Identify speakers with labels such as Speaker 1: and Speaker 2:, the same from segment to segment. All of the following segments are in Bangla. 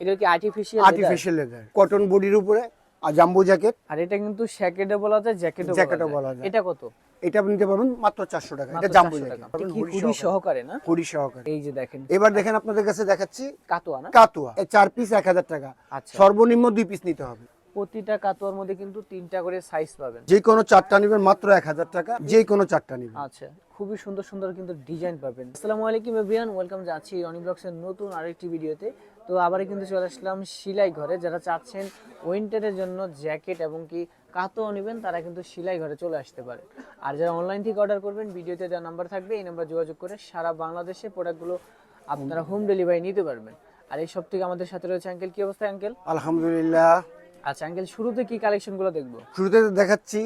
Speaker 1: এটা কি আর্টিফিশিয়াল
Speaker 2: আর্টিফিশিয়াল লেদার কটন বডির উপরে আর জাম্বো জ্যাকেট
Speaker 1: আর এটা কিন্তু জ্যাকেটও বলা যায় জ্যাকেটও
Speaker 2: জ্যাকেটও বলা যায়।
Speaker 1: এটা কত?
Speaker 2: এটা আপনি নিতে পারবেন মাত্র চারশো টাকা। এটা জাম্বো
Speaker 1: 400
Speaker 2: জ্যাকেট
Speaker 1: হুডি সহকারে। না?
Speaker 2: হুডি সহকারে।
Speaker 1: এই যে দেখেন।
Speaker 2: এবার দেখেন আপনাদের কাছে দেখাচ্ছি
Speaker 1: কাতোয়া না?
Speaker 2: কাতোয়া। চার পিস এক হাজার টাকা।
Speaker 1: আচ্ছা।
Speaker 2: সর্বনিম্ন দুই পিস নিতে হবে।
Speaker 1: প্রতিটা কাতোয়ার মধ্যে কিন্তু তিনটা করে সাইজ পাবেন।
Speaker 2: যে কোনো চারটা নেবেন মাত্র এক হাজার টাকা যে কোনো চারটা নেবেন।
Speaker 1: আচ্ছা খুবই সুন্দর সুন্দর কিন্তু ডিজাইন পাবেন। আসসালামু আলাইকুম এভরিওয়ান ওয়েলকাম যাচ্ছি রনি ব্লগসের নতুন আরেকটি ভিডিওতে। তো আবারও কিন্তু চলে আসলাম সেলাই ঘরে যারা চাচ্ছেন উইন্টারের জন্য জ্যাকেট এবং কি কাতও নেবেন তারা কিন্তু সেলাই ঘরে চলে আসতে পারে। আর যারা অনলাইন থেকে অর্ডার করবেন ভিডিওতে দেওয়া নাম্বার থাকবে এই নাম্বার যোগাযোগ করে সারা বাংলাদেশে প্রোডাক্টগুলো আপনারা হোম ডেলিভারি নিতে পারবেন। আর এই সব থেকে আমাদের সাথে রয়েছে আঙ্কেল কি অবস্থা আঙ্কেল
Speaker 2: আলহামদুলিল্লাহ
Speaker 1: আচ্ছা আঙ্কেল শুরুতে কি কালেকশনগুলো দেখব?
Speaker 2: শুরুতে দেখাচ্ছি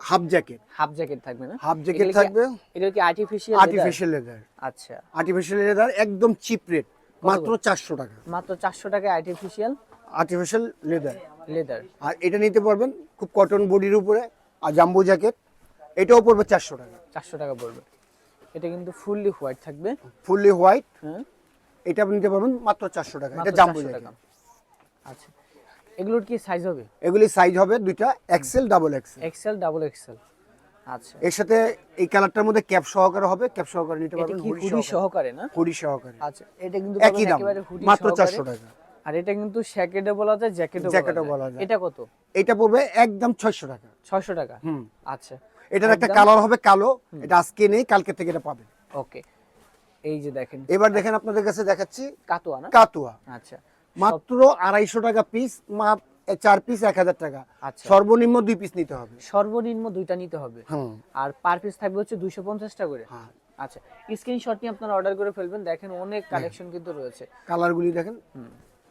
Speaker 2: হাফ জ্যাকেট
Speaker 1: হাফ জ্যাকেট থাকবে না?
Speaker 2: হাফ জ্যাকেট থাকবে।
Speaker 1: এটা কি আর্টিফিশিয়াল
Speaker 2: আর্টিফিশিয়াল লেদার
Speaker 1: আচ্ছা।
Speaker 2: আর্টিফিশিয়াল লেদার একদম চিপ রেট মাত্র চারশো টাকা।
Speaker 1: মাত্র চারশো টাকায় আর্টিফিশিয়াল
Speaker 2: আর্টিফিশিয়াল লেদার
Speaker 1: লেদার
Speaker 2: আর এটা নিতে পারবেন খুব কটন বডির উপরে আর জাম্বো জ্যাকেট এটাও পড়বে চারশো টাকা।
Speaker 1: চারশো টাকা পড়বে। এটা কিন্তু ফুললি হোয়াইট থাকবে।
Speaker 2: ফুললি হোয়াইট
Speaker 1: হ্যাঁ
Speaker 2: এটা আপনি নিতে পারবেন মাত্র চারশো টাকা। এটা জাম্বো
Speaker 1: 400
Speaker 2: জ্যাকেট
Speaker 1: টাকা। আচ্ছা। এগুলোর কি সাইজ হবে?
Speaker 2: এগুলি সাইজ হবে দুইটা XL double XL
Speaker 1: XL double XL আচ্ছা।
Speaker 2: এর সাথে এই কালারটার মধ্যে ক্যাপ সহকারে হবে ক্যাপ সহকারে নিতে পারবেন হুডি
Speaker 1: সহকারে। না?
Speaker 2: হুডি সহকারে।
Speaker 1: আচ্ছা এটা কিন্তু
Speaker 2: একই দাম মাত্র
Speaker 1: সহকারে।
Speaker 2: চারশো টাকা।
Speaker 1: আর এটা কিন্তু জ্যাকেটে বলা যায় জ্যাকেটও
Speaker 2: জ্যাকেটও বলা যায়।
Speaker 1: এটা কত?
Speaker 2: এটা পড়বে একদম ছয়শো টাকা।
Speaker 1: ছয়শো টাকা?
Speaker 2: হুম।
Speaker 1: আচ্ছা।
Speaker 2: এটার একটা কালার হবে কালো এটা আজকে নেই কালকে থেকে এটা পাবেন।
Speaker 1: ওকে। এই যে দেখেন।
Speaker 2: এবার দেখেন আপনাদের কাছে দেখাচ্ছি
Speaker 1: কাতোয়া না?
Speaker 2: কাতুয়া।
Speaker 1: আচ্ছা।
Speaker 2: মাত্র আড়াইশো টাকা পিস মাপ চার পিস এক হাজার টাকা।
Speaker 1: আচ্ছা।
Speaker 2: সর্বনিম্ন দুই পিস নিতে হবে।
Speaker 1: সর্বনিম্ন দুইটা নিতে হবে। আর পার পিস থাকবে হচ্ছে দুইশো পঞ্চাশটা করে।
Speaker 2: হ্যাঁ।
Speaker 1: আচ্ছা স্ক্রিনশট নিয়ে আপনারা অর্ডার করে ফেলবেন। দেখেন অনেক কালেকশন কিন্তু রয়েছে।
Speaker 2: কালারগুলি দেখেন।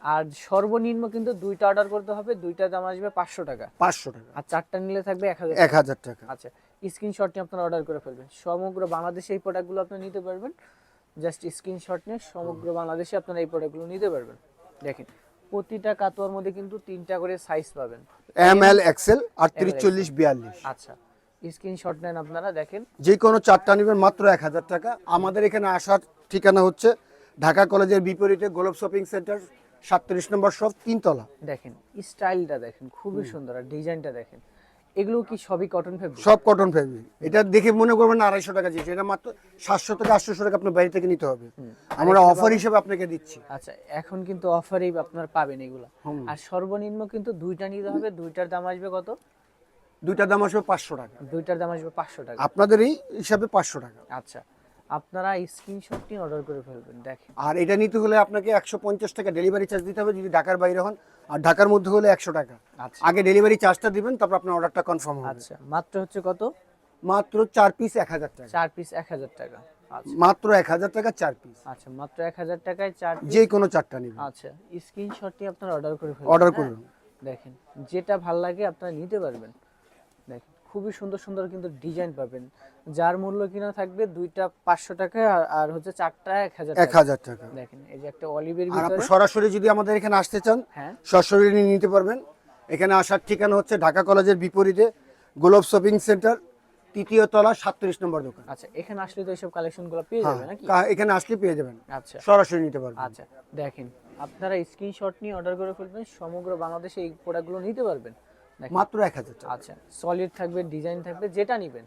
Speaker 1: আর সর্বনিম্ন কিন্তু দুইটা অর্ডার করতে হবে। দুইটা দাম আসবে পাঁচশো টাকা।
Speaker 2: পাঁচশো টাকা।
Speaker 1: আর চারটা নিলে থাকবে এক হাজার
Speaker 2: এক হাজার টাকা।
Speaker 1: আচ্ছা স্ক্রিনশট নিয়ে আপনারা অর্ডার করে ফেলবেন। সমগ্র বাংলাদেশে এই প্রোডাক্টগুলো আপনি নিতে পারবেন। জাস্ট স্ক্রিনশট নিয়ে সমগ্র বাংলাদেশে আপনারা এই প্রোডাক্টগুলো নিতে পারবেন। দেখেন প্রতিটা কাতোয়ার মধ্যে কিন্তু তিনটা করে সাইজ পাবেন।
Speaker 2: এম এল এক্সেল আটত্রিশ চল্লিশ বিয়াল্লিশ।
Speaker 1: আচ্ছা স্ক্রিনশট নেন আপনারা দেখেন।
Speaker 2: যে কোনো চারটা নেবেন মাত্র এক হাজার টাকা। আমাদের এখানে আসার ঠিকানা হচ্ছে ঢাকা কলেজের বিপরীতে গোলাপ শপিং সেন্টার সাতত্রিশ নম্বর সব তিনতলা।
Speaker 1: দেখেন স্টাইলটা দেখেন খুবই সুন্দর আর ডিজাইনটা দেখেন। এগুলো কি সবই কটন ফেব্রিক
Speaker 2: সব কটন ফেব্রিক এটা দেখে মনে করবেন আড়াইশো টাকা দিয়েছে এটা মাত্র সাতশো থেকে আটশো টাকা আপনার বাড়ি থেকে নিতে হবে। আমরা অফার হিসেবে আপনাকে দিচ্ছি।
Speaker 1: আচ্ছা এখন কিন্তু অফারেই আপনার পাবেন এগুলো। আর সর্বনিম্ন কিন্তু দুইটা নিতে হবে। দুইটার দাম আসবে কত?
Speaker 2: দুইটার দাম আসবে পাঁচশো টাকা।
Speaker 1: দুইটার দাম আসবে পাঁচশো টাকা।
Speaker 2: আপনাদেরই হিসাবে পাঁচশো টাকা।
Speaker 1: আচ্ছা। আপনারা স্ক্রিনশট নিয়ে অর্ডার করে ফেলবেন দেখেন।
Speaker 2: আর এটা নিতে হলে আপনাকে একশো পঞ্চাশ টাকা ডেলিভারি চার্জ দিতে হবে যদি ঢাকার বাইরে হন। আর ঢাকার মধ্যে হলে একশো টাকা।
Speaker 1: আচ্ছা।
Speaker 2: আগে ডেলিভারি চার্জটা দিবেন তারপর আপনার অর্ডারটা কনফার্ম হবে।
Speaker 1: আচ্ছা মাত্র হচ্ছে কত?
Speaker 2: মাত্র চার পিস এক হাজার টাকা।
Speaker 1: চার পিস এক হাজার টাকা। আচ্ছা।
Speaker 2: মাত্র এক হাজার টাকা চার পিস
Speaker 1: আচ্ছা মাত্র এক হাজার টাকায় চার
Speaker 2: যে কোনো চারটা নেবেন।
Speaker 1: আচ্ছা স্ক্রিনশট নিয়ে আপনারা অর্ডার করে ফেলবেন
Speaker 2: অর্ডার
Speaker 1: হ্যাঁ?
Speaker 2: করুন
Speaker 1: দেখেন যেটা ভালো লাগে আপনারা নিতে পারবেন। দেখেন খুবই সুন্দর সুন্দর কিন্তু ডিজাইন পাবেন। যার মূল্য কিনা থাকবে দুইটা পাঁচশো টাকা আর- হচ্ছে চারটা এক হাজার
Speaker 2: এক হাজার টাকা।
Speaker 1: দেখেন এই যে একটা অলিভের
Speaker 2: আর আপনি
Speaker 1: ভিতরে
Speaker 2: সরাসরি যদি আমাদের এখানে আসতে চান
Speaker 1: হ্যাঁ।
Speaker 2: সরাসরি নিতে পারবেন। এখানে আসার ঠিকানা হচ্ছে ঢাকা কলেজের বিপরীতে গোলব শপিং সেন্টার তৃতীয় তলা সাতত্রিশ নম্বর দোকান।
Speaker 1: আচ্ছা এখানে আসলে তো এইসব কালেকশনগুলো পেয়ে
Speaker 2: হ্যাঁ
Speaker 1: যাবে নাকি
Speaker 2: এখানে আসলে পেয়ে যাবেন।
Speaker 1: আচ্ছা।
Speaker 2: সরাসরি নিতে পারবেন।
Speaker 1: আচ্ছা দেখেন আপনারা স্ক্রিনশট নিয়ে অর্ডার করে ফেলবেন সমগ্র বাংলাদেশে এই প্রোডাক্টগুলো নিতে পারবেন।
Speaker 2: মাত্র এক হাজার টাকা।
Speaker 1: আচ্ছা সলিড থাকবে ডিজাইন থাকবে যেটা নেবেন।